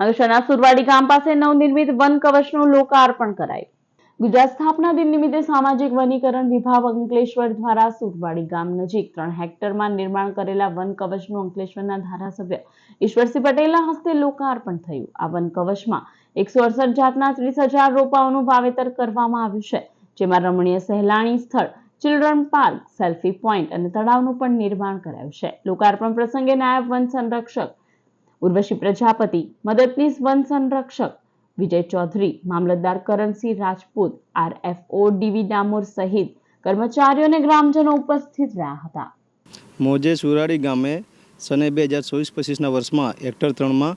અંકલેશ્વરના સુરવાડી ગામ પાસે નવનિર્મિત વન કવચનું લોકાર્પણ કરાયું. ગુજરાત સ્થાપના દિન નિમિત્તે સામાજિક વનીકરણ વિભાગ અંકલેશ્વર દ્વારા સુરવાડી ગામ નજીક ત્રણ હેક્ટરમાં નિર્માણ કરેલા વન કવચનું અંકલેશ્વરના ધારાસભ્ય ઈશ્વરસિંહ પટેલના હસ્તે લોકાર્પણ થયું. આ વન કવચમાં એકસો અડસઠ જાતના ત્રીસ હજાર રોપાઓનું વાવેતર કરવામાં આવ્યું છે, જેમાં રમણીય સહેલાણી સ્થળ, ચિલ્ડ્રન પાર્ક, સેલ્ફી પોઈન્ટ અને તળાવનું પણ નિર્માણ કરાયું છે. લોકાર્પણ પ્રસંગે નાયબ વન સંરક્ષક ઉર્વશી પ્રજાપતિ, મદદનીશ વન સંરક્ષક, વિજય ચૌધરી, મામલતદાર Karansinh Rajput, RFO D V Damor સહિત કર્મચારીઓ અને ગ્રામજનો ઉપસ્થિત રહ્યા હતા. મોજે સુરાડી ગામે સને બે હજાર ચોવીસ પચીસના વર્ષમાં હેક્ટર ત્રણમાં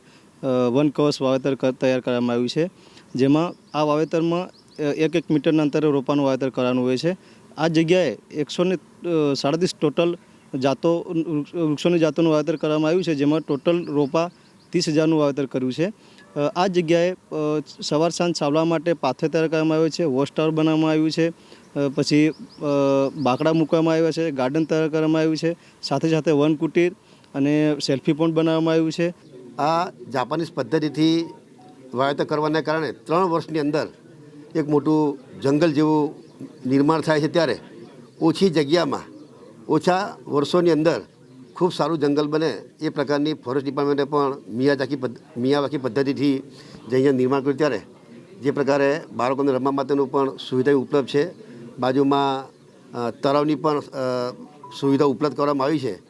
વન કવચ વાવેતર તૈયાર કરવામાં આવ્યું છે. જેમાં આ વાવેતરમાં એક એક મીટરના અંતરે રોપાનું વાવેતર કરવાનું હોય છે. આ જગ્યાએ એકસો ને સાડત્રીસ ટોટલ જાતો વૃક્ષ- વૃક્ષોની જાતોનું વાવેતર કરવામાં આવ્યું છે, જેમાં ટોટલ રોપા ત્રીસ હજારનું વાવેતર કર્યું છે. આ જગ્યાએ સવાર સાંજ સાવલા માટે પાથર તૈયાર કરવામાં આવ્યો છે વોચ ટાવર બનાવવામાં આવ્યું છે પછી બાકડા મૂકવામાં આવ્યા છે, ગાર્ડન તૈયાર કરવામાં આવ્યું છે, સાથે સાથે વન કુટીર અને સેલ્ફી પોઈન્ટ બનાવવામાં આવ્યું છે. આ જાપાનીઝ પદ્ધતિથી વાવેતર કરવાને કારણે ત્રણ વર્ષની અંદર એક મોટું જંગલ જેવું નિર્માણ થાય છે ત્યારે ઓછી જગ્યામાં ઓછા વર્ષોની અંદર ખૂબ સારું જંગલ બને એ પ્રકારની ફોરેસ્ટ ડિપાર્ટમેન્ટે પણ મિયાજાકી મિયાવાકી પદ્ધતિથી જે અહીંયા નિર્માણ કર્યું ત્યારે, જે પ્રકારે બાળકોને રમવા માટેનું પણ સુવિધા ઉપલબ્ધ છે. બાજુમાં તળાવની પણ સુવિધા ઉપલબ્ધ કરવામાં આવી છે.